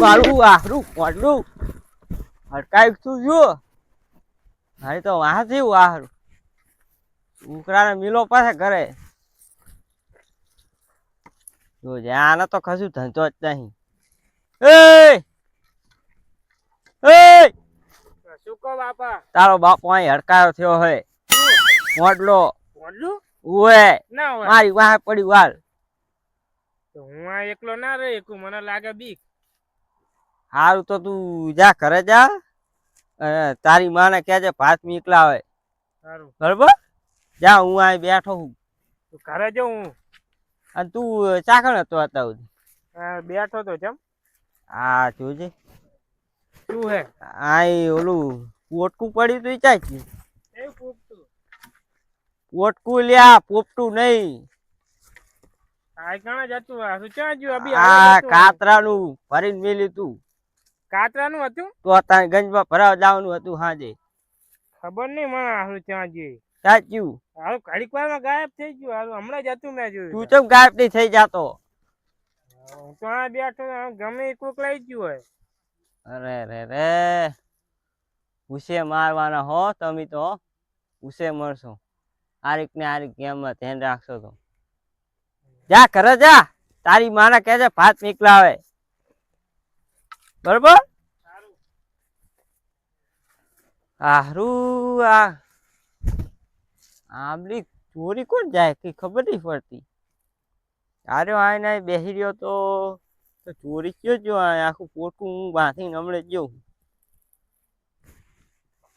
મારું આહરું તું જો. મારે તો વાંચી આહરું. ઉકરાને મિલો પાસે ઘરે. જોજે આને તો કશું ધંધો જ નહીં. એ એ શું કહો બાપા? તારો બાપો અહીં હડકાયો થયો હે. મોડલો ઓડલું ઉએ ના મારી વાહ પડી વાલ. તો હું આ એકલો ના રહી એકું મને લાગે બીક. હારું તો તું જા ઘરે જા. તારી માને કહેજે ભાત મીકલા આવે સારું બરોબર? જા હું આ બેઠો હું. તું ઘરે જો હું. અને તું ચાકણ હતો અત્યાર સુધી? બેઠો તો ચમ હા જોજે. શું હે? આય ઓલું પોટકું પડ્યું તું એવું પૂછતું પોટકું લ્યા પોપટું નહીં. આ કણા જતું આ? શું ક્યાં જ્યું અભી આ કાતરાનું ભરીને મેલ્યું તું. કાતરાનું હતું? તો તારે ગંજમાં ભરાવા જવાનું હતું હાજે. ખબર નહીં મને હારું ક્યાં જ્યું સાચું હારું ઘડીક વારમાં ગાયબ થઈ ગયું. હારું હમણાં જ હતું મેં તું જોયું ચમ ગાયબ નહીં થઈ જાતો? હું તો આ બેઠો ગમે કોક લઈ ગયું હોય. અરે રે રે ઉસે મારવાના હો તમે તો. ઉસે મરશો. આરીક ને આરીક ગેમમાં ધ્યાન રાખશો તો. જા, ઘરે જા. તારી માને કહેજે ભાત નીકળાવે. બરોબર? હારું, આ આંબલી ચોરી કોણ જાય? કઈ ખબર નહીં પડતી. આઈને અહીં બેસી રહ્યો તો ચોરી કયો જો આખું પોટું હું બાંધીને નમળે જ જોઉં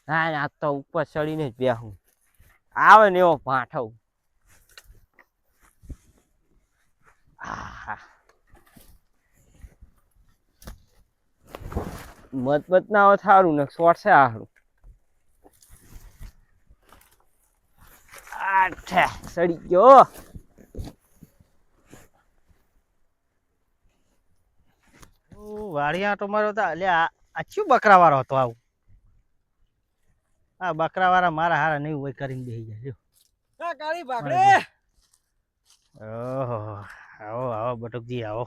હા. આ તો ઉપર ચડીને જ બેહું. આવે ને એવો ભાંઠવ આહા. મત મત ના હોય સારું ને શોર્ટ છે સારું આઠે. સડી ગયો. વાળિયા તો મારો હતા એટલે આ આ બકરા વાળો હતો આવું? આ બકરા વાળા મારા હારા નહીં હોય કરીને બેસી જાય કાળી. ઓહો. આવો આવો બટુકજી આવો.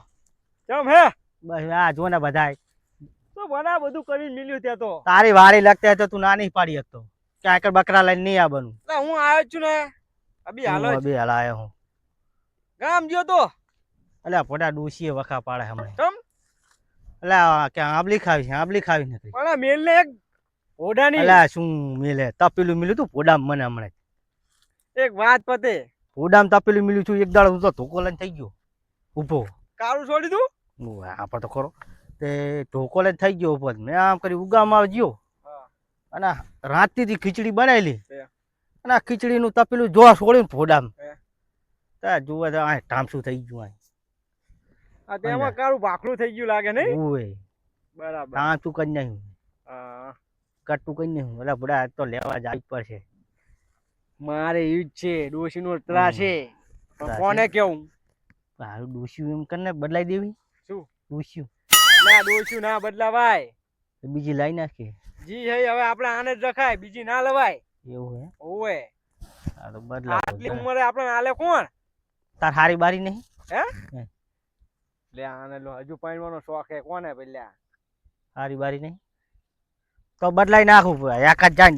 ચમ હે? બસ આ જો ને બધાય. તો બના બધું કરી મિલ્યું ત્યાં તો. તારી વાડી લગતા તો તું ના નહીં પાડી શકતો. કે આગળ બકરા લઈને નહીં આવવાનું એટલે હું આવ્યો છું ને. અભી હાલો અભી હાલ આવ્યો હું. ગામ ગયો તો. એટલે પોટા ડૂસીએ વખા પાડે હમણાં. કેમ? એટલે કે આંબલી ખાવી છે આંબલી ખાવી નથી. પણ મેલ ને એક ઓડાની એટલે શું મેલે? તપેલું મિલ્યું તું પોડામ મને હમણાં. એક વાત પતે. પોડામ તપેલું મિલ્યું છું એક દાડ હું તો ધોકો લઈને થઈ ગયો. ઊભો. કાળું છોડી દઉં? આપણે આપા તો ખરો. તે ઢોકો જ થઈ ગયો ઉપર મેં આમ કરી ઉગામાં ગયો. હા. અને રાતથી ખીચડી બનાવેલી અને આ ખીચડીનું તપેલું જોવા છોડીને ફોડામ. તા જુએ તો આ ટામસું થઈ ગયું આ આ તેમાં કાળું ભાખરું થઈ ગયું લાગે નહીં? ઓય બરાબર. ટામસું કરી નાખ્યું. હા. કટું કરી નાખ્યું. એટલે બુડા તો લેવા જ આવી પડશે. મારે ઈ જ છે ડોશી નો ત્રાસ છે. કોને કેવું? હારું ડોસ્યું એમ કરીને બદલાઈ દેવી? શું? ડોસ્યું ના ડોસ્યું ના બદલાવાય. બીજી લાવી નાખીએ જી હે હવે આપણે આને જ રખાય બીજી ના લવાય. એવું હે? ઓવે. આ તો બદલા આટલી ઉંમરે આપણે આલે કોણ? તાર હારી બારી નહીં? હે? લે આને લો હજુ પાણવાનો શોખ હે કોને પેલા હારી બારી નહીં? તો બદલાઈ નાખું એક એકાદ જાન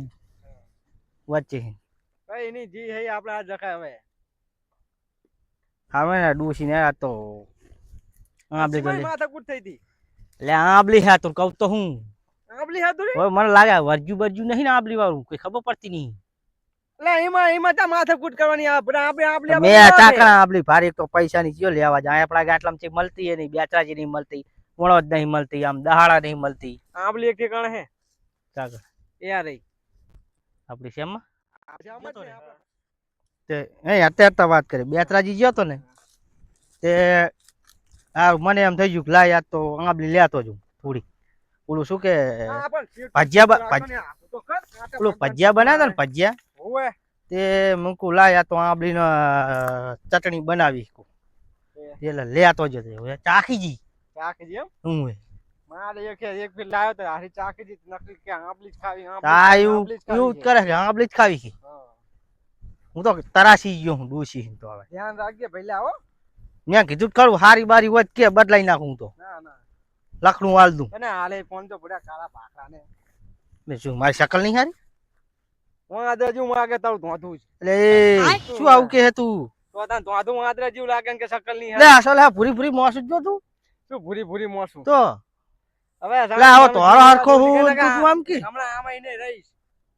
વચ્ચે કઈ નહીં જી હે આપણે આ જ રખાય હવે. હવે ને ડૂસી ને આ તો આંબલી તો માથાકૂટ થઈ હતી. એટલે આંબલી હા તો કહું તો હું. આંબલી હાથુરી હવે મને લાગે વર્જુ બરજુ નહીં ને આંબલી વાળું કોઈ ખબર પડતી નહીં. લે એમાં એમાં તા માથાકૂટ કરવાની આપણે આપણે આંબલી મેં આપણે ચાકણા આંબલી તો પૈસા ની ચિયો લેવા જાય. આપણા ગાટલામાં મળતી એ નહીં બેચરાજી નહીં મળતી વણો જ નહીં મળતી આમ દહાડા નહીં મળતી. આંબલી એક ઠેકાણે હે એ રહી. આપણી શેમાં? જ. તે એ વાત કરી. બેતરાજી ગયો હતો ને? તે આ મને એમ થઈ ગયું કે લાય યાર તો આંબલી લેતો છું થોડી ઓલું શું કે ભજીયા ઓલું ભજીયા બનાવ્યા ને ભજીયા તે મૂકું લાયા તો આંબલીનો ચટણી બનાવી એટલે લેતો જ હતો. હવે ચાખીજી. એમ? હું. મારે એક એક ફેર લાવ્યો તો હારી ચાખી નકલી કે આંબલી જ ખાવી આંબલી જ ખાવી, આંબલી કરે આંબલી જ હા. હું તો તરાસી ગયો હું ડૂસી તો હવે. ધ્યાન રાખજે ભઈલા હો. મેં કીધું કરું હારી બારી હોય કે બદલાઈ નાખું તો. ના ના. લખણું હાલ દઉં. અને હાલે ફોન તો પડ્યા કાળા પાકરા ને મેં શું મારી શકલ નહીં હારી? હું આદરા જેવું આગળ તારું ધોધું જ એટલે શું આવું કે હે તું? તો તાન ધોધું આદરા જેવું લાગે ને કે શકલ નહીં એટલે અસલ હા પૂરી પૂરી મોસ જો તું. શું ભૂરી ભૂરી મોસ? તો. હવે આવો તો હારો હરખો હું તું આમ કે. હમણાં આમાં એને રહીશ.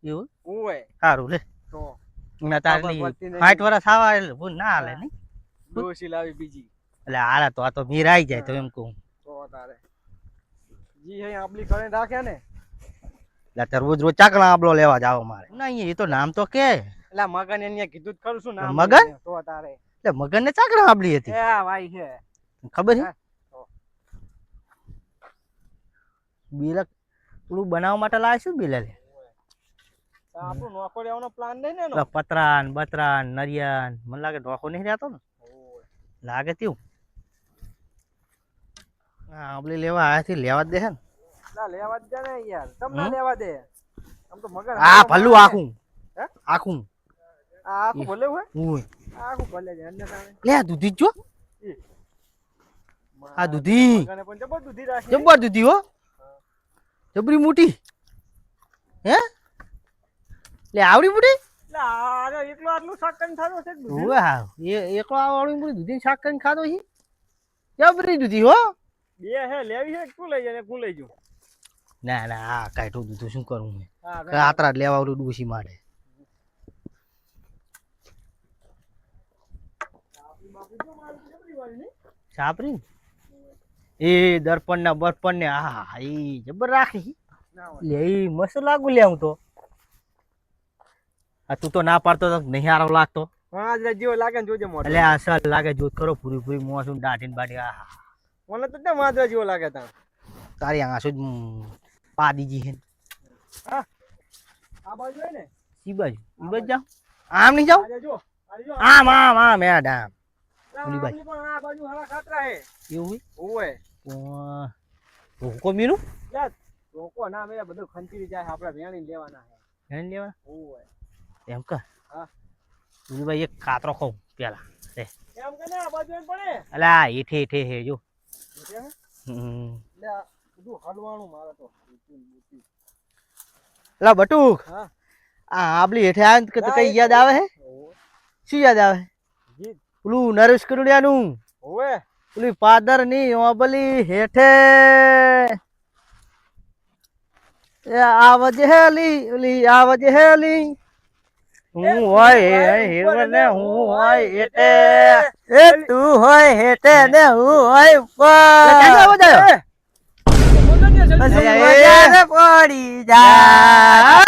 એવું? હું ઓય સારું લે. તો. ના તારી વર્ષ આવા એટલે ભૂલ ના હાલે નહીં. ડોસી લાવી બીજી. એટલે હાલે તો આ તો મીર આવી જાય તો એમ કહું. તો તારે. જી હે આપલી કરીને રાખ્યા ને. એટલે અત્યારે રોજ ચાકણા આબલો લેવા જાવ મારે. ના અહીંયા એ તો નામ તો કે. એટલે મગન એને કીધું જ ખરું શું નામ મગન? તો તારે. એટલે મગન ને ચાકણા આબલી હતી. એ ભાઈ છે. ખબર છે? બિલક પેલું બનાવવા માટે લાવે શું બિલ લે તો આપણું નોખો રહેવાનો પ્લાન નહીં ને એનો? પતરાન બતરાન નરિયાન. મને લાગે નોખો નહીં રહેતો ને. લાગે તેવું. હા આંબલી લેવા આયાથી લેવા જ દે છે ને. ના લેવા જ ને યાર. તમને લેવા દે? આમ તો મગર આ ભલ્લું આખું. હે? આખું. આ આખું ભલે હોય? ઓય. આખું ભલે છે અન્ય કારણે લે દૂધી જો આ દૂધી. જબર દૂધી રાખી. જબર દૂધી હો. જબરી મોટી. હે? લે આવડી બુડી? એટલે આ એકલો આટલું શાક કરીને ખાધો છે દૂધી. હા. એ એકલો આવડી મોટી દૂધી શાક કરીને ખાધો છે? જબરી દૂધી હો? બે હે લેવી છે તું લઈ જાય ને હું લઈ જઉં. ના ના આ કાઢું દૂધું શું કરું મેં આતરા લેવા આવડું ડૂસી મારે. સાપરી ને? એ દર્પણ ના બર્પણ ને હા એ જબર રાખી લે મસ્ત લાગુ લે હું તો. આ તું તો ના પાડતો તો નહીં આરો લાગતો. હા જેવો લાગે ને જોજે મોઢું. એટલે આ લાગે જોત કરો પૂરી પૂરી મોસું દાઢી ને બાટી આહા મને તો કેમ વાંદરા જેવો લાગે તા તારી આંસુ જ પાદીજી હે આ બાજુ ને. ઈ બાજુ ઈ બાજુ જાવ આમ નહીં જાવ આજે જો આજે જો આમ આમ આમ મેડમ આમ. ઓલી બાજુ. પણ આ બાજુ હારા ખાતરા હે એવું ઓય હોય મીરું રોકો ના મેં બધું ખંચીરી જાય આપણે વેણી લેવાના હે લેવા ઓય એમ કર. ભાઈ એક કાતરો ખાઉં પેલા. એમ કે ને આ બાજુ પડે. અલા હેઠે હેઠે હે જો? હમ. એટલે આ બધું હલવાનું મારે તો. અલા બટુક. હા. આ આબલી હેઠે આવે કે કઈ યાદ આવે હે? શું યાદ આવે? પેલું નરેશ કરુડિયાનું. ઓય પેલી પાદરની ઓબલી હેઠે. એ આવજ હેલી ઓલી આવજ હેલી. હું હોય હેવર ને હું હોય હેઠે એ તું હોય હેટે ને હું હોય ઉપર. પડી જા.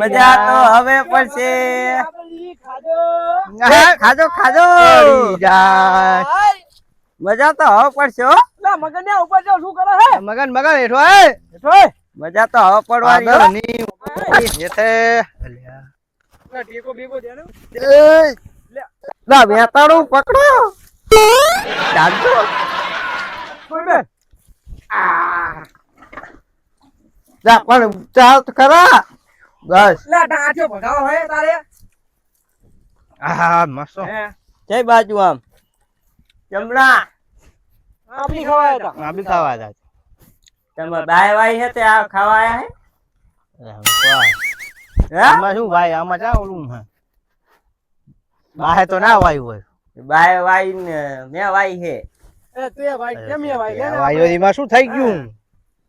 મજા તો હવે પડશે. ખાજો ખાજો જાય મજા તો હવે પડશે હો. મગન મગન હેઠો હે? મજા તો હવે પડવાની હેઠે ટેકો બેકો દે ને એ, લા પકડો. ચાલતો જા પણ ચાલ તો ખરા. બસ. આહા મસ્ત. કઈ બાજુ આમ. જમણા. આપણી ખવાયા હતા આ બી ખાવા જાય તમે બાય વાય હે તે આ ખાવા આયા હે? હે? આમાં શું ભાઈ આમાં ચા ઓલું હે બાહે તો ના વાય હોય. બાય વાય ને મે વાય હે એ તે ભાઈ કેમ એ લે ને વાયુમાં શું થઈ ગયું?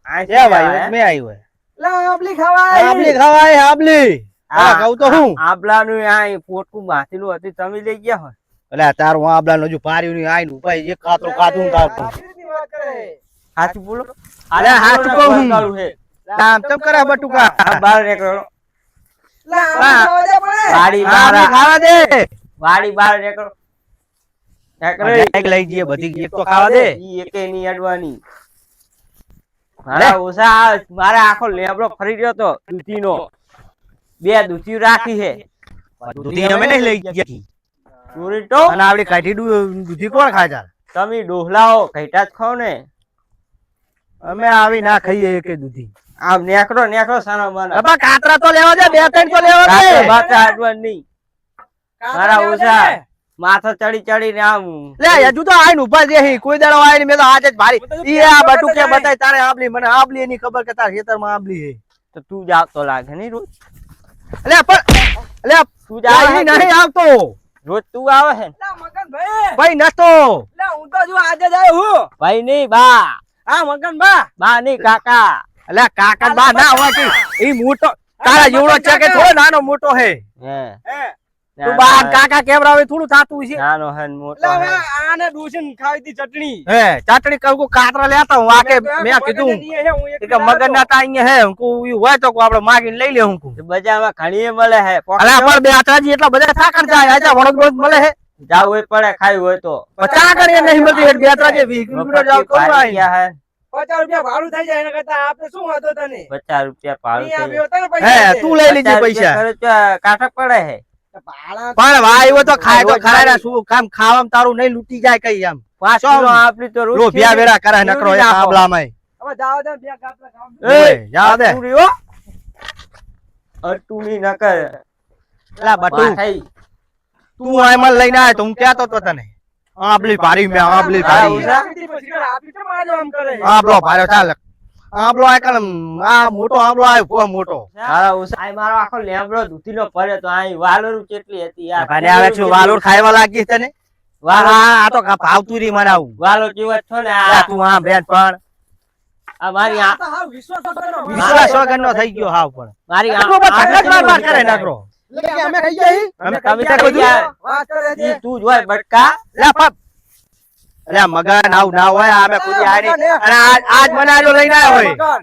આ કે વાયુ? મે આવી હોય. લે આપણી ખવાય આબલી ખવાય આબલી. હા કહું તો હું. આબલાનું આ પોટકું માથેલું હતી તમે લઈ ગયા હોય? એટલે તારું આબલા હજુ પાર્યું નહીં આયનું ભાઈ એક કાતરો કાતું ને કરે. હાચું બોલો. અરે હાચું કહું. હું. નામ આમ કરા બટુકા. આ બાર નીકળો વાડી બાર ખાવા દે. વાડી બાર નીકળો નીકળો. એક લઈ જઈએ બધી એક તો ખાવા દે. એકે ની અડવાની. મારા ઓછા આ- મારા આખો લેબડો ફરી ગયો તો દૂધીનો. બે દૂધી રાખી છે દૂધી અમે નહીં લઈ ગયા. ચોરી તો? અને આપડી કાઠી દૂધી કોણ ખાય તમે ડોહલાઓ ઘેટા જ ખાઓ ને. અમે આવી ના ખાઈએ કે દૂધી. આમ નેકરો નેકરો સાનો માન અબા કાતરા તો લેવા દે બે ત્રણ તો લેવા દે. બાતરા અડવા નહીં. મારા ઓછા માથા ચડી ચડીને આમ. લે હજુ તો આઈને ઊભા છે અહીં. કોઈ દાડો આઈને મે તો આજ જ ભારી હું ઈ આ બટુ કે બતાય તારે આબલી મને આંબલી એની ખબર કે તાર ખેતરમાં આંબલી હે. તો તું જ આવતો લાગે નહીં રોજ? લે પણ લે તું જ આવે નહીં આવતો. રોજ તું આવે હે? ના મગન ભાઈ ભાઈ નતો. લે હું તો જો આજે જ આવ્યો હું. ભાઈ નહીં બા. હા મગન બા. નહીં કાકા. અલે કાકા બા ના હોય કે ઈ મોટો તારા જેવડો છે કે થોડો નાનો મોટો હે. તું બા કાકા કેવડા હોય થોડું થાતું છે નાનો હે મોટો હે. આને ડોસીને ખાવી હતી ચટણી. હે ચાટણી કહું કાતરા લેતા હું આકે મેં કીધું. કે મગન ના તા અહીંયા હે હું હોય તો કો આપણે માગીને લઈ લે હું તો બજારમાં ઘણી મળે હે. અલે પણ બે આટાજી એટલા બધા થાકણ જાય આજા વણક વણક મળે હે. જાવ હોય પડે ખાયું હોય તો. પચાસ કરીએ નહીં મળતી બે ત્રણ જે વીસ કિલોમીટર જાવ તો હે પચાસ રૂપિયા ભાડું થઈ જાય એના કરતા આપડે શું વાંધો તને? પચાસ રૂપિયા ભાડું હે તું લઈ લીજે પૈસા. પડે હે. પણ ભાઈ તો ખાય તો શું કામ ખાવામાં તારું નહીં લૂટી જાય કઈ આમ. પાછો આપલી તો રોજ ભ્યા વેરા કરે નકરો એક આબલામાં હવે જાઓ દે બે ગાપલા ખાવ. એય, ઓય, દે. અટુડી હો. અટુડી એલા બટુ. તું આમાં લઈને આય તો હું કહેતો તો તને આપલી ભારી મે આપલી ભારી આપલો ભાર્યો ચાલ આપલો કલમ આ મોટો આપલો આ બહુ મોટો હા ઉસા- આ મારો આખો લેબડો ધૂતીનો પડ્યો તો આય વાલોર કેટલી હતી યાર. ભારે આવે છે વાલોર ખાવા લાગી તને વાહ આ આ તો ભાવતું રી મને આવું વાલો જેવો જ છો ને આ આ તું આ બેન પણ આ મારી આ- આ વિશ્વાસ વગર નો થઈ ગયો હાવ પણ મારી આ- આ કરે નકરો લે કે અમે ખાઈ જાય અમે તમે કવિતા તો કીધું યાર. વાત કરે છે ઈ તું જ હોય બટકા લે પપ લે મગન આવ ના હોય આમે કોઈ આડી અને આજ આજ બનાવ્યો લઈને આવ્યો હોય મકાન.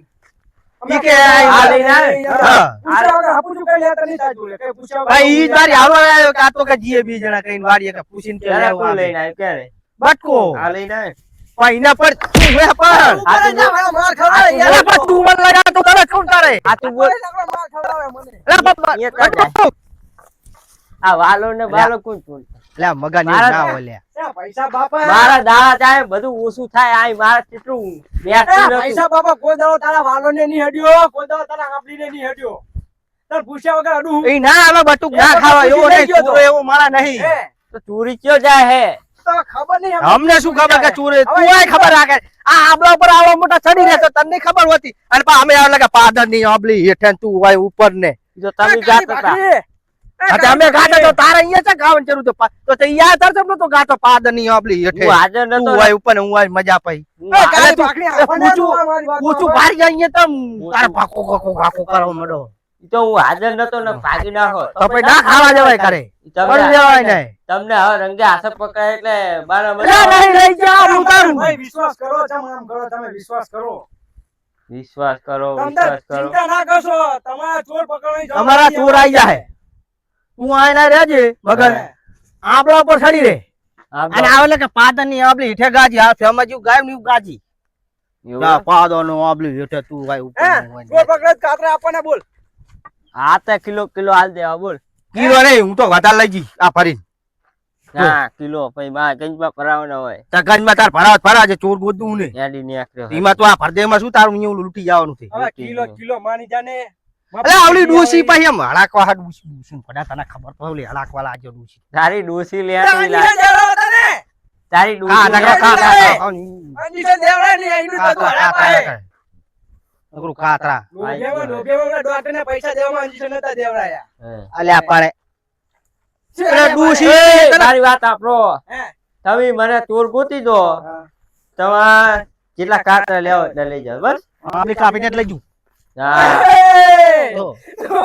અમે ઈ કે આ આ લઈને આવે? હા. પૂછ્યા વગર હાપુચું કઈ લેતા નહીં તાજુ લે. કઈ પૂછ્યા વગર ભાઈ ઈ જ વારી હાલો આવ્યો કે આ તો કે જીએ બી જણા કઈ વાડીએ કે પૂછીને કે ક્યારે લેવા તું આવે. લઈને આવ્યો ક્યારે બટકો આ લઈને આવ્યો? પણ એના પર તું હે પણ ઉપર જ જા, મારો માર ખવડાવે યાર. એલા પણ તું મને લગાડ તો તરત કોણ તારે આ તું બોલ. માર ખવડાવે મને. એલા બાપા અહીંયા તો જાય. આ વાલો ને બાલો કોણ કોણ લે મગન એવું ના હોય પૈસા બાપા. મારા દાડા જાય બધું ઓછું થાય આય મારા કેટલું. પૈસા બાપા કોઈ દાડો તારા વાલોને નહીં હડ્યો કોઈ દાડો તારા હડ્યો. તાર પૂછ્યા વગર અડું એ ના આવે બટુક ના ખાવા એવો નહીં એવો મારા નહીં. તો ચોરી કયો જાય હે? અમને શું ખબર કે ચોરે તું ખબર રાખે. આ આબલા ઉપર આવડો મોટા ચડી રહેશે તને નહીં ખબર હોતી. અને પા અમે આવે લાગે પાદરની આબલી હેઠે તું હોય ઉપર ને જો તમે જાતા હતા. હા અમે ગાતા તો તારે અહીંયા છે ગાવાની જરૂર તો તો તે યાર તરત તો ગાતો પાદરની આબલી હેઠે. હું હાજર તું નતો હોય ઉપર હું હોય મજા પઈ હું પૂછું- પૂછું ભારી અહીંયા તમ. તારે ભાકો ભાકો ભાકો કરવા માંડો. ઈ તો હું હાજર નતો ને ભાગી નાખો તો પછી ના ખાવા જવાય કરે પણ જવાય નહીં તમને હવે રંગે હાથે પકડાય એટલે બારા બધા નહીં લઈ જા હું તારું ભાઈ વિશ્વાસ કરો તમે આમ કરો તમે વિશ્વાસ કરો. વિશ્વાસ કરો વિશ્વાસ કરો. ચિંતા ના કરશો. તમારા ચોર પકડવાની અમારા ચોર આઈ જાય તું આયના રહેજે મગર. આપણા પર ઉપર ચડી રે. અને આવે કે પાદરની આબલી હેઠે ગાજી આ ફેમાં જેવું ગાયની ગાજી. ના પાદો નો આબલી હેઠે તું ભાઈ ઉપર હે ચોર પકડે કાતરા આપણને બોલ. આ તો કિલો કિલો હાલ દેવા બોલ. કિલો નહીં હું તો વધારે લઈ જઈશ આ ફરી ના કિલો પછી માં ગંજમાં ભરાવાના હોય. તગજમાં તાર ભરાવ ભરા છે ચોર ગોતું ને. એડી ને હોય. એમાં તો આ ફરદેમાં શું તારું અહીંયા લૂટી જવાનું છે? હવે કિલો કિલો માની જાને. ડોસી એમ હળાકવા હાટ ડોસી ડોસી પડા તને ખબર તો આવલી હળાકવા લાગ્યો ડોસી. તારી ડોસી લે ડોસી નકરું કાતરા ડોક્ટરને પૈસા દેવામાં નતા અલ્યા પાડે. તારી વાત તમે મને તૂર ગોતી દો. તમાર જેટલા કાતરા લેવો એટલે લઈ જાઓ બસ. આપણી કાપીને લઈ જઉં. હા. એ! તો.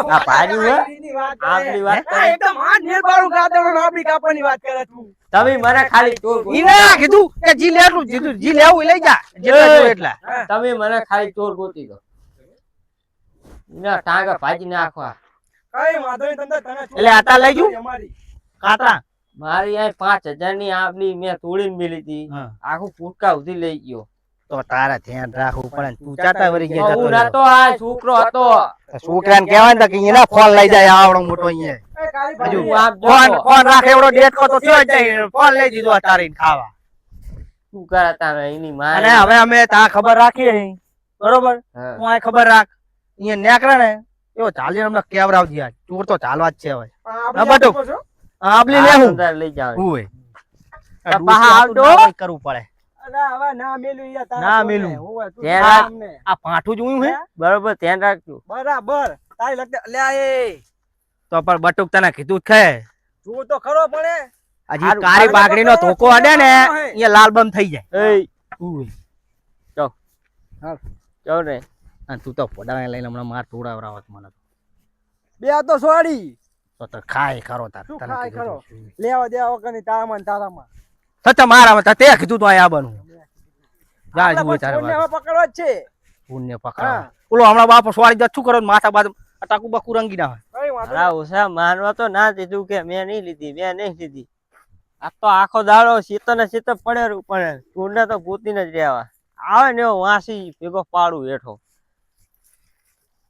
આ ભાર્યું હે? આપણી વાત કરે. આપણી વાત કાપવાની વાત તમે મને ખાલી ચોર ગોતી કીધું કે જી લેવું જીધું જી લેવું એ લઈ જા. જેટલા એટલા. તમે મને ખાલી ચોર ગોતી દો. ના ટાંગા ભાજી નાખવા કઈ વાંધો નહીં તમને તને એટલે આતા લઈ જઉં? અમારી. કાતરા મારી આ પાંચ હજારની આપલી મેં તોડીને મેલી હતી. આખું ફૂટકા સુધી લઈ ગયો. તો તારા ધ્યાન રાખવું પડે ને તું ચાતા વરી ગયા હું જતો નતો આ છોકરો હતો. છોકરાને કહેવાય ને કે એના ફોન લઈ જાય આવડો મોટો અહીંયા. હજુ ફોન ફોન રાખે એવડો ડેટકો તો થયો જ જાય ફોન લઈ દીધો તારીને ખાવા. શું કરે તારે એની માં અને હવે અમે તા ખબર રાખીએ બરોબર? હા. આ ખબર રાખ. અહીંયા નેકળે ને એવો ચાલી અમને કેવરાવજી આ. ચોર તો ચાલવા જ છે હવે. આપણે બટુ. આપો લે હું લઈ જાવ ઓય તો આ ના કરવું પડે. ના મેલું ના પાઠું જોયું હે? બરોબર ધ્યાન રાખજો. બરાબર. તારી લગતે અલ્યા એ. તો પણ બટુક તને કીધું જ ખે તું તો ખરો પડે હજી કારી બાગડી નો ધોકો અડે ને. અહીંયા લાલ બમ થઈ જાય. એય હા ચાલ રે. તું તો પોડાને લઈને હમણાં માર તોડાવરાવત મને બે આ તો સોડી. તો તો ખાય ખરો તાર. તને ખાય ખરો? લેવા દેવા વગરની તારામાં તારામાં. સચ્ચા મારા તે કીધું તો આ બનવું. જા જુએ તારે હવે પકડવા છે. પુણ્ય પકડા ઓલો હમણાં બાપો સોડી જ શું કરો માથા બાદ ટાકુ બકુ રંગી ના હોય વાંધો ઉષા માનવા તો ના દીધું કે મેં નહીં લીધી મેં નહીં લીધી આ તો આખો દાડો શીતો ને શીતો પડે પણ ચૂંડને તો ભૂતીને જ રહેવા આવે ને એવો વાંસી ભેગો પાડું હેઠો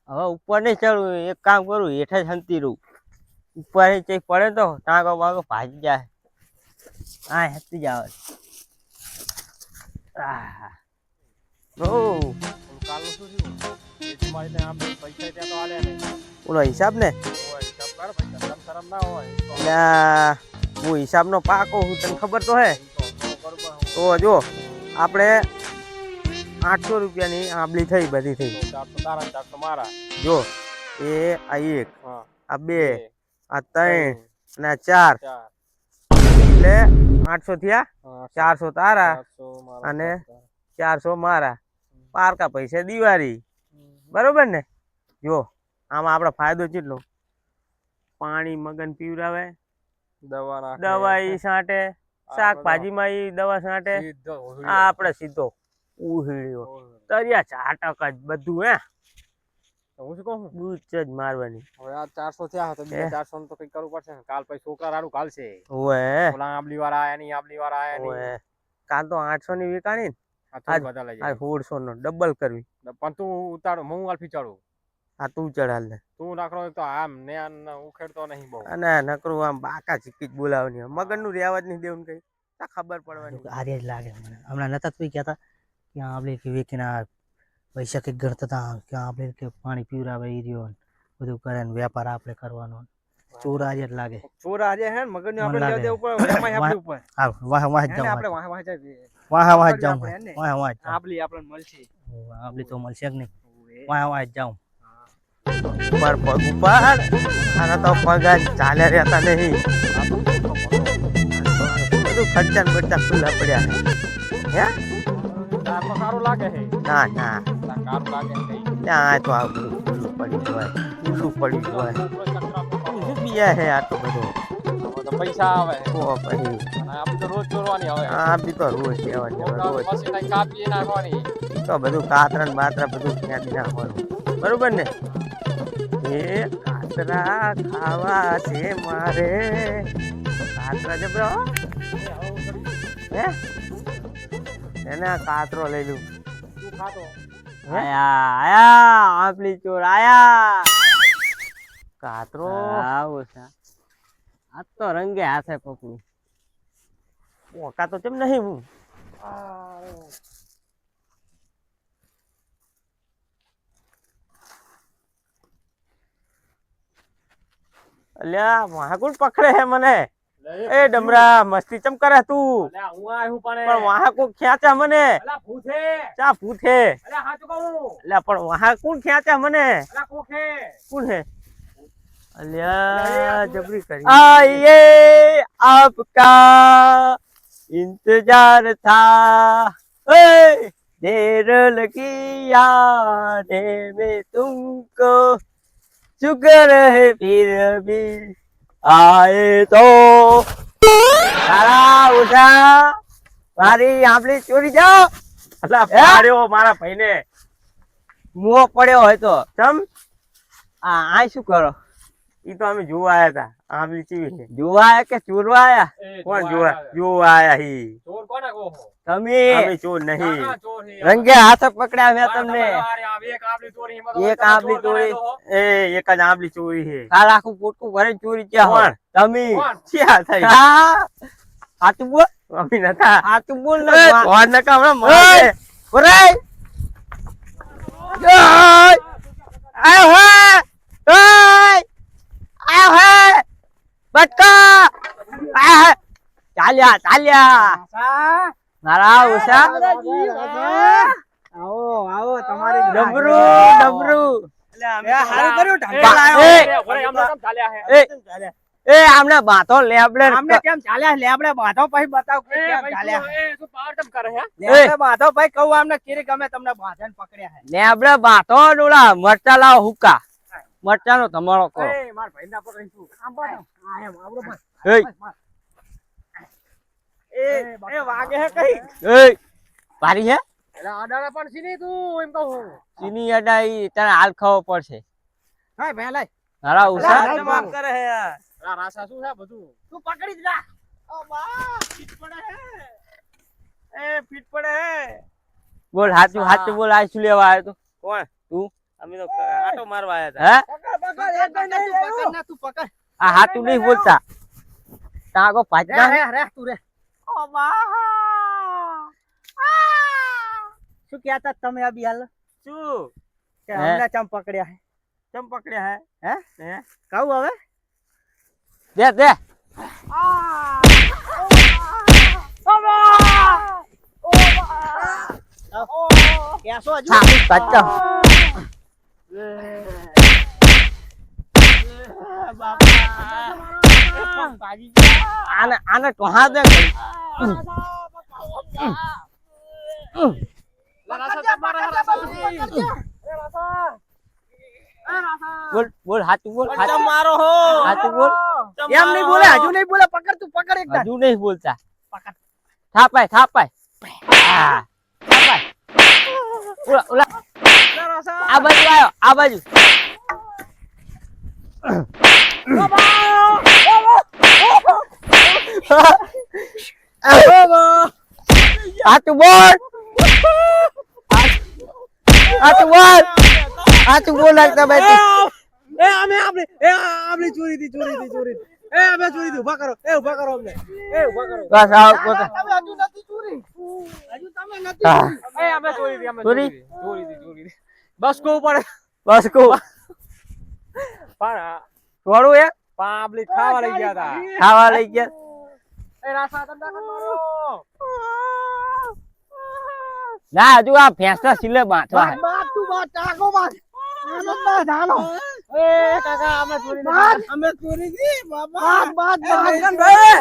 હવે ઉપર નહીં ચડું એક કામ કરું હેઠે જ હંતી રહું ઉપર ચેક પડે તો ટાંકો બાંકો ભાજી જાય હા હેતી જાવ આહ. ઓહ. કાલનું શું થયું? એ ત્યાં આપણે પૈસા ત્યાં તો આલ્યા નહીં. ઓલો હિસાબ ને? એટલે હું હિસાબનો પાકો હું તને ખબર તો હે? તો જો આપણે આઠસો રૂપિયાની આંબલી થઈ બધી થઈ. જો એ આ એક આ બે આ ત્રણ અને આ ચાર. એટલે આઠસો થયા ચારસો તારા અને. ચારસો મારા. પારકા પૈસા દિવાળી. બરોબર ને? જો આમાં આપણો ફાયદો કેટલો? પાણી મગન પીવડાવે દવા દવા ઈ છાંટે શાકભાજીમાં ઈ દવા છાંટે આ આપણે સીધો ઉહીળ્યો. તરિયા ચાટક જ બધું હે? હું શું કહું? છું? બૂચ જ મારવાની. હવે આ ચારસો થયા તો બીજા ચારસો તો કંઈક કરવું પડશે કાલ પછી છોકરા રાડું કાલશે. ઓએ ઓલા આંબલી વાળા આયા નહીં આબલી વાર આયા નહીં. કાલ તો આઠસો ની. વિકાણી આ સોળસો નો ડબલ કરવી. પણ તું ઉતારો હું આલ્ફી ચડું આ તું ચડાલ ને તું નકરો તો આમ ને ઉખેડતો નહીં બહુ. અને નકરું આમ બાકા ચીકી જ બોલાવની મગનનું રેવા જ નહીં દેવું કઈ. તા ખબર પડવાની. આર્ય જ લાગે મને. હમણાં નતા તું કહેતા કે આપણે કે વેચીના પૈસા કે ગણતા હતા કે આપણે કે પાણી પીવરાવે ઈ રહ્યો બધું કરે ને વેપાર આપણે કરવાનો ચોર આજે જ લાગે. ચોર આજે હે મગન આપણે લેવા લાગે. દેવું પડે ઉપર. હા વાહ વાહ જ જાઉં આપણે વાહ વાહ જાય વાહ વાહ જ જાઉં આપણે વાહ વાહ મળશે. આંબલી તો મળશે જ નહીં વાહ જ જાઉં ઉપર પગ ઉપર આના તો પગ ચાલે રહેતા નહીં બધું ખર્ચા ને બચ્ચા ખુલ્લા પડ્યા હે સારું લાગે છે ના ના સારું લાગે આ તો આ ખુલ્લું પડ્યું હોય ખુલ્લું પડ્યું હોય બીયા હે આ તો બધું પૈસા આવે ઓ પછી અને તો રોજ રોજ તો બધું કાતરા ને બાતરા બધું નાખવાનું. બરોબર ને? એ કાતરા ખાવા છે મારે. કાતરા જબરો હે? એને આ કાતરો લઈ લઉં તું આયા આયા આપલી ચોર આયા. કાતરો? આવો છે. આ તો રંગે હાથે પકડું. ઓકા તો કોણ પકડે હે મને એ ડમરા મસ્તી ચમ કરે તું પણ વાહકો ખેંચા મને ચા ભૂથે અલ્યા પણ વાહકુણ ખેંચા મને કોણ હે અલ્યા જબરી કરી આઈએ આપકા इंतजार था ओए देर लगी आने में तुमको शुक्र है फिर भी आए तो તારા ઉઠા મારી આંબલી ચોરી જાઓ અલ્યા હે? પાડ્યો મારા ભાઈને મુઓ પડ્યો હોય તો ચમ આ આ શું કરો ઈ તો અમે જોવા આયા હતા આંબલી ચીવી છે? જોવા આયા કે ચોરવા આયા? કોણ જોવા? જોવા આયા હી. ચોર કોને કહો તમે? અમે ચોર નહીં. ના, ચોર હે. રંગે હાથ પકડ્યા મેં તમને. એક આંબલી ચોરી એક આંબલી ચોરી એ એક જ આંબલી ચોરી છે. કાલ આખું પોટકું ભરે ચોરી ક્યાં કોણ? તમે? ક્યાં થઈ હા. હાચું બોલ. અમે નતા. હાચું બોલ ને કોણ નકા હમણાં મારે ઓરાય ઓય આયો હે ઓય આયો હે બટકા આ, ચાલ્યા. ચાલ્યા મારા ઉષા આવો આવો તમારી ડબરુ ડબરુ. એ હારું કર્યું ઢંગો બા- લાયો. એ, એ, એ આમને બાતો લેબડે આમને કેમ ચાલ્યા? લેબડે બાંધો પછી બતાવ કે કેમ ચાલ્યા. એ. લેબડે બાંધો પછી કહું આમને કીરી ગમે તમને બાંધન પકડ્યા હે. લેબડે બાતો ડોલા. મરચા લાવ હુકા મરચા નો તમારો કરો. એ માર ભાઈ ના. આમ એમ, બસ. એ એ વાગે હે કઈ? એ પારી હે? એટલે અડાડે પણ સીની તું એમ કહું ચીની અડા ઈ તને હાલ ખાવો પડશે. હા ભાઈ લાય. ઉષા અલા, માફ કરે હે. આ રાસા શું છે બધું? તું પકડી જ જા ઓ બા ફીટ પડે હે. એ ફીટ પડે હે. બોલ હાચું હાચું બોલ આ શું લેવા આવ્યો તું? કોણ? તું? અમે તો આટો મારવા આયા હે? પકડ પકડ એક તું પકડ ના તું પકડ. આ હાચું નહીં બોલતા. તાગો રે પાછા રે રે તું રે. શું કહેતા તમે અભી હાલ શું? કે? અમને ચમ પકડ્યા હે? ચમ પકડ્યા હે? હે? હે? કહું હવે? દે દે. પાછા આને આને કહા દે બોલ બોલ હાચું બોલ હાચું. મારો હો. હાચું બોલ. એમ નહીં બોલે હજુ નહીં બોલે પકડ તું પકડ એક હજુ નહીં બોલતા. પકડ. થાપાય થાપાય. હા. થાપાય. ઓલા ઓલા. આ બાજુ આવ્યો આ બાજુ. હાચું બોલ હાચું બોલ હાચું બોલ લાગતા ભાઈ એ અમે આપણે એ આપણી ચોરી થી ચોરી થી ચોરી થી. એ અમે ચોરી થી ઊભા કરો એ ઊભા કરો અમને એ ઊભા કરો બસ આવો પોતે તમે હજુ નથી ચોરી હજુ તમે નથી હા. ચોરી. એ અમે ચોરી થી અમે ચોરી? ચોરી થી ચોરી થી બસ કો પડે બસ કહું પણ થોડું એક પાબલી ખાવા લઈ ગયા હતા ખાવા લઈ ગયા. એ રાસા તમને મારો ના હજુ આ ભેંસના સિલે બાંધવા હે. બાત તું બાત ટાકો માર આનો બાત આનો એ કાકા અમે ચોરી નથી અમે ચોરી દી બાબા બાત બાત ભાઈ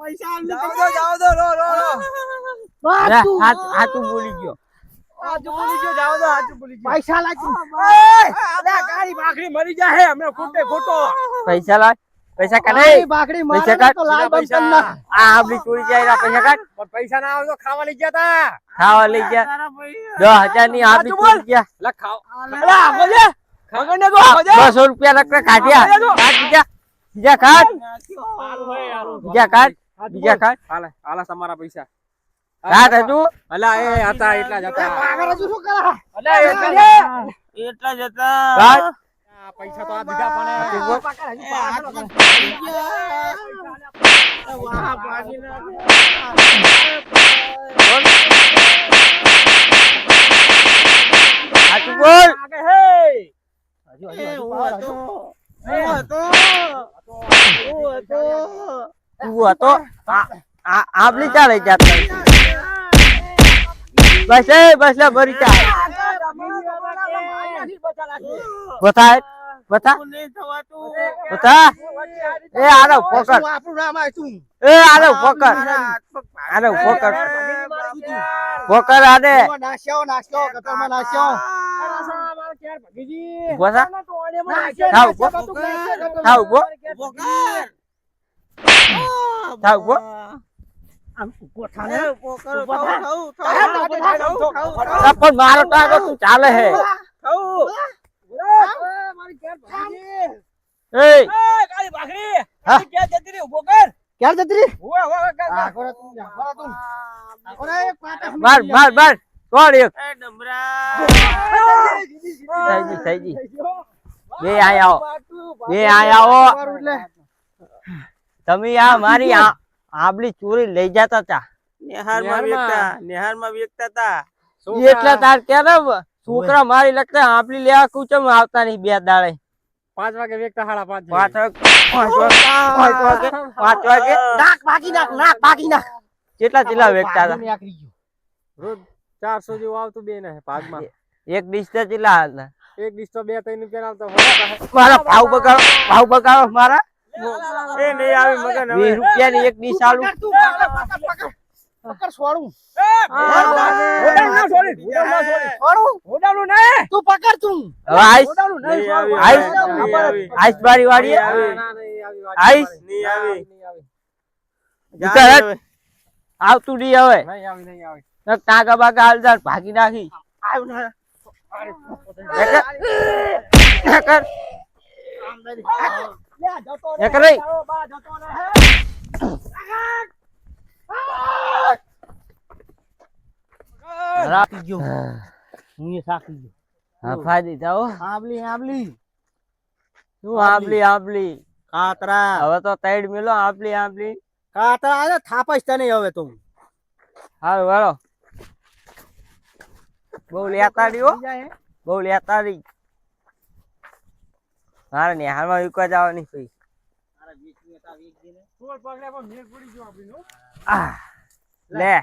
પૈસા અમને જાવ દો જાવ દો રો રો રો. ના, તું. આ તું બોલી ગયો. પૈસા લાગી એ ગાડી બાકડી મરી જાય અમે ખોટે ખોટો. પૈસા લાવ પૈસા કાઢે. બાકડી પૈસા કાઢ. આ આપડી ચોરી જાય પૈસા કાઢ. પણ પૈસા ના આવે તો ખાવા લઈ ગયા તા. ખાવા લઈ ગયા. દસ હજારની આપડી ચોરી ગયા. લા ખાવ. ને તો રૂપિયા લગતા કાઢ્યા. કાઢ બીજા. બીજા કાઢ. બીજા કાઢ. બીજા કાઢ. હાલે હાલે તમારા પૈસા. કાઢ હજુ? અલા એ હતા એટલા જ હતા. હજુ શું કરા? અલા એટલા એટલા જ હતા. પૈસા તો આ દીધા પણ હાચું બોલ. તું હતો. આ- આ આપડી ચાલે જાત બસ બસ ભરી ચાલ બતા બતા. બતા. એ આનો ફોકર. એ આનો ફોકર. આનો ફોકર. ફોકર આને બતા થાવ ઊભો. થાવ ઊભો. થાવ ઊભો. આ પણ મારો ટાકો તું ચાલે હે એ હા? ક્યારે જતી રહી બાર બાર બાર કોણ એક સહીજી સહીજી બે આય આવો બે આય આવો તમે આ મારી આ આબલી ચોરી લઈ જતા તા. નિહારમાં વેચતા નિહારમાં વેચતા તા. એટલા તાર ક્યારે છોકરા મારી લગતા આંપલી લેવા કુચમ આવતા નહીં બે દાડે. પાંચ વાગે વેચતા સાડા પાંચ પાંચ વાગે પાંચ વાગે પાંચ વાગે નાક ભાગી નાખ નાક ભાગી નાખ. કેટલા કેટલા વેચતા હતા. રોજ ચારસો જેવું આવતું બે ને ભાગમાં. એક ડીશ તો કેટલા હતા એક ડીશ તો બે ત્રણ રૂપિયા આવતો મારા ભાવ બગાડો ભાવ બગાડો મારા. એ નહીં આવી મગન હવે 20 રૂપિયા ની એક ડીશ આલુ પકડ છોડું. હોડાનું ના છોડી, હોડાનું ના છોડી. છોડું. હોડાનું નહીં. તું પકડ તું. હવે આઈસ હોડાનું નહીં છોડું આઈસ, આઈસ બારી વાળી ના, નહીં આવી વાડી આઈસ? નહીં આવી. આવી. હેઠ. આવતું નહીં હવે નહીં આવી, નહીં આવી. નક ટાંકા બાકા હાલતા ભાગી નાખી ને. કર જતો એક રહે. શું આંબલી આંબલી કાતરા હવે તો તૈડ મેલો આંબલી આંબલી કાતરા અરે થાપસ તને હવે તું હારું વાળો બહુ લેતા રહ્યો બહુ લેતા રહી મારે ને હાલમાં વિકવા જવાની. આહ, લે.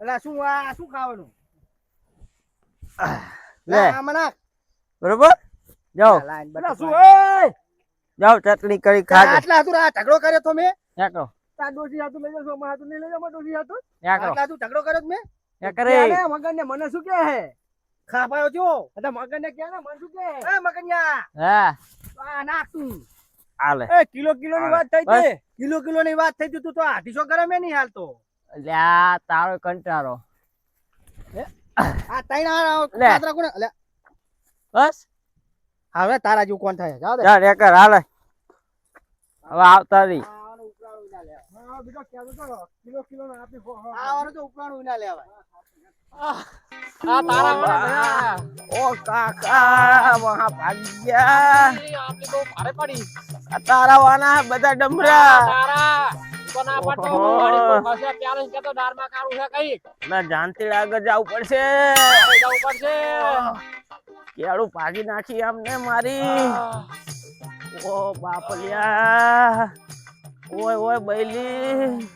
એટલે શું આ શું ખાવાનું? લે. આમાં બરોબર? જાઓ. શું, એ? જાઓ ચટણી કરી ખાજો. આટલા હતું આ ઝઘડો કર્યો તો મેં? નેકરો તા ડોશી હાથું લઈ જશો, અમારા હાથું નહીં લઈ અમારા ડોશી હાથું. નેકરો આટલા તું ઝઘડો કર્યો તો મેં? નેકરે મગન ને મને શું કહે હે? ખાપાયો છો? એટલે મગનને કહે ને, મને શું કહે? એ મગનિયા! હા. આ નાખ તું. હાલે. એ, કિલો કિલોની વાત થઈ. હતી. કિલો કિલો ની વાત થઈ તી, તું તો અઢીસો ગ્રામ એ નહીં હાલતો. આ તારો કંટાળો. આ આ લે. કાતરા કોને લે, બસ. હવે તારા જેવું કોણ થાય? જાવ દે. જા નેકર હાલે. હવે આવતા રહી. ના તો, કિલો કિલોનો આપી હો. આવાનું તો ઉપરાણું ના લેવાય. આ તારા વાળા ઓ કાકા વહા ભાગ્યા આપણી બહુ ભારે પડી. આ તારા વાના બધા ડમરા તારા. તો ના પાડતો, ઓહો. મારી કોઈ પાસે પ્યાલો છે કહેતો દાળમાં કાળું છે કંઈક. ના જાનથી આગળ જાવું પડશે જવું પડશે. કેળું ભાગી નાખી અમને મારી ઓ બાપલિયા ઓય ઓય બૈલી.